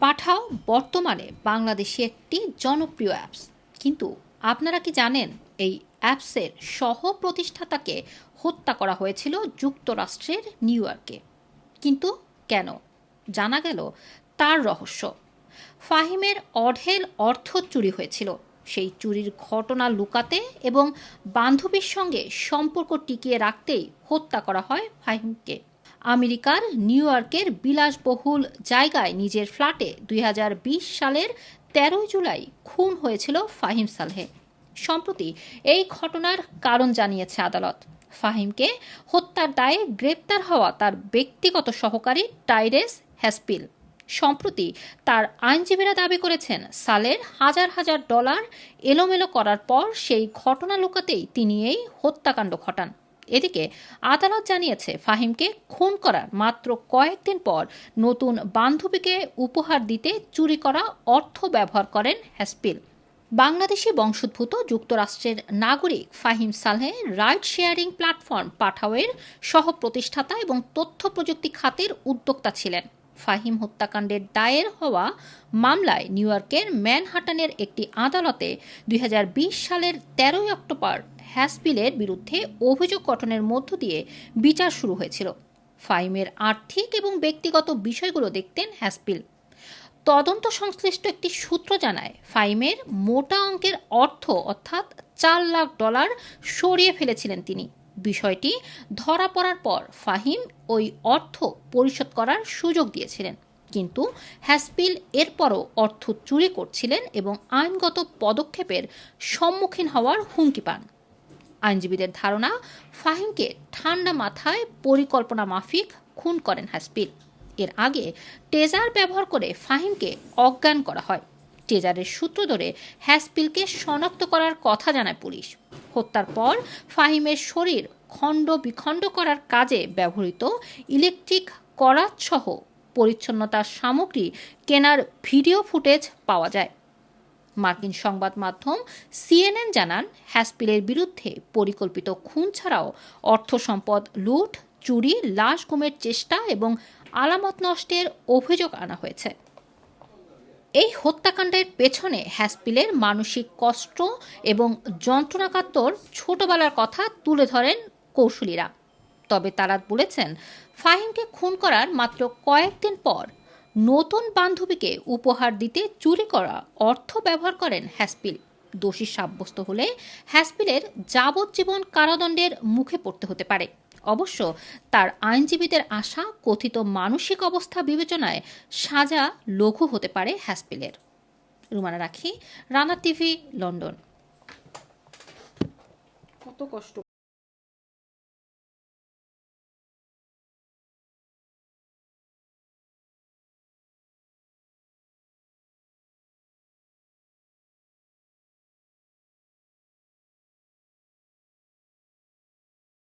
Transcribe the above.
পাঠাও বর্তমানে বাংলাদেশে একটি জনপ্রিয় অ্যাপস কিন্তু আপনারা কি জানেন, এই অ্যাপসের সহ প্রতিষ্ঠাতাকে হত্যা করা হয়েছিল যুক্তরাষ্ট্রের নিউ ইয়র্কে? কিন্তু কেন? জানা গেল তার রহস্য। ফাহিমের অঢেল অর্থ চুরি হয়েছিল। সেই চুরির ঘটনা লুকাতে এবং বান্ধবীর সঙ্গে সম্পর্ক টিকিয়ে রাখতেই হত্যা করা হয় ফাহিমকে। আমেরিকার নিউ ইয়র্কের বিলাসবহুল জায়গায় নিজের ফ্ল্যাটে দুই হাজার বিশ সালের তেরোই জুলাই খুন হয়েছিল ফাহিম সালহে। সম্প্রতি এই ঘটনার কারণ জানিয়েছে আদালত। ফাহিমকে হত্যার দায়ে গ্রেপ্তার হওয়া তার ব্যক্তিগত সহকারী টাইরেস হ্যাসপিল। সম্প্রতি তার আইনজীবীরা দাবি করেছেন, সালের হাজার হাজার ডলার এলোমেলো করার পর সেই ঘটনা লুকাতেই তিনি এই হত্যাকাণ্ড ঘটান। এদিকে আদালত জানিয়েছে ফাহিমকে খুন করার মাত্র কয়েকদিন পর নতুন বান্ধবীকে উপহার দিতে চুরি করা অর্থ ব্যবহার করেন হ্যাসপিল। বাংলাদেশি বংশোদ্ভূত যুক্তরাষ্ট্রের নাগরিক Fahim Saleh ride sharing platform পাঠাওয়ের সহ প্রতিষ্ঠাতা এবং তথ্য প্রযুক্তি খাতের উদ্যোক্তা ছিলেন। ফাহিম হত্যাকাণ্ডের দায়ের হওয়া মামলায় নিউ ইয়র্কের ম্যানহাটানের একটি আদালতে দুই হাজার বিশ সালের তেরোই অক্টোবর হ্যাসপিলের বিরুদ্ধে অভিযোগ গঠনের মধ্য দিয়ে বিচার শুরু হয়েছিল। ফাইমের আর্থিক এবং ব্যক্তিগত বিষয়গুলো দেখতেন হ্যাসপিল তদন্ত সংশ্লিষ্ট একটি সূত্র জানায়, ফাইমের মোটা অঙ্কের অর্থ অর্থাৎ চার লাখ ডলার সরিয়ে ফেলেছিলেন তিনি। বিষয়টি ধরা পড়ার পর ফাহিম ওই অর্থ পরিশোধ করার সুযোগ দিয়েছিলেন। কিন্তু হ্যাসপিল এরপরও অর্থ চুরি করছিলেন এবং আইনগত পদক্ষেপের সম্মুখীন হওয়ার হুমকি পান। আইনজীবীদের ধারণা, ফাহিমকে ঠান্ডা মাথায় পরিকল্পনা মাফিক খুন করেন হ্যাসপিল এর আগে টেজার ব্যবহার করে ফাহিমকে অজ্ঞান করা হয়। টেজারের সূত্র ধরে হ্যাসপিলকে শনাক্ত করার কথা জানায় পুলিশ। হত্যার পর ফাহিমের শরীর খণ্ড বিখণ্ড করার কাজে ব্যবহৃত ইলেকট্রিক করাতসহ পরিচ্ছন্নতার সামগ্রী কেনার ভিডিও ফুটেজ পাওয়া যায়। মার্কিন সংবাদ মাধ্যম সিএনএন জানান, হ্যাসপিলের বিরুদ্ধে পরিকল্পিত খুন ছাড়াও অর্থ সম্পদ লুট, চুরি, লাশ গুমের চেষ্টা এবং আলামত নষ্টের অভিযোগ আনা হয়েছে। এই হত্যাকাণ্ডের পেছনে হ্যাসপিলের মানসিক কষ্ট এবং যন্ত্রণাকাতর ছোটবেলার কথা তুলে ধরেন কৌশলীরা। তবে তারা বলেছেন, ফাহিমকে খুন করার মাত্র কয়েকদিন পর নতুন বান্ধবীকে উপহার দিতে চুরি করা অর্থ ব্যবহার করেন হ্যাসপিল। দোষী সাব্যস্ত হলে হ্যাসপিলের যাবজ্জীবন কারাদণ্ডের মুখে পড়তে হতে পারে। অবশ্য তার আইনজীবীদের আশা, কথিত মানসিক অবস্থা বিবেচনায় সাজা লঘু হতে পারে হ্যাসপিলের। রুমানা রাখি, রানা টিভি, লন্ডন। কত কষ্ট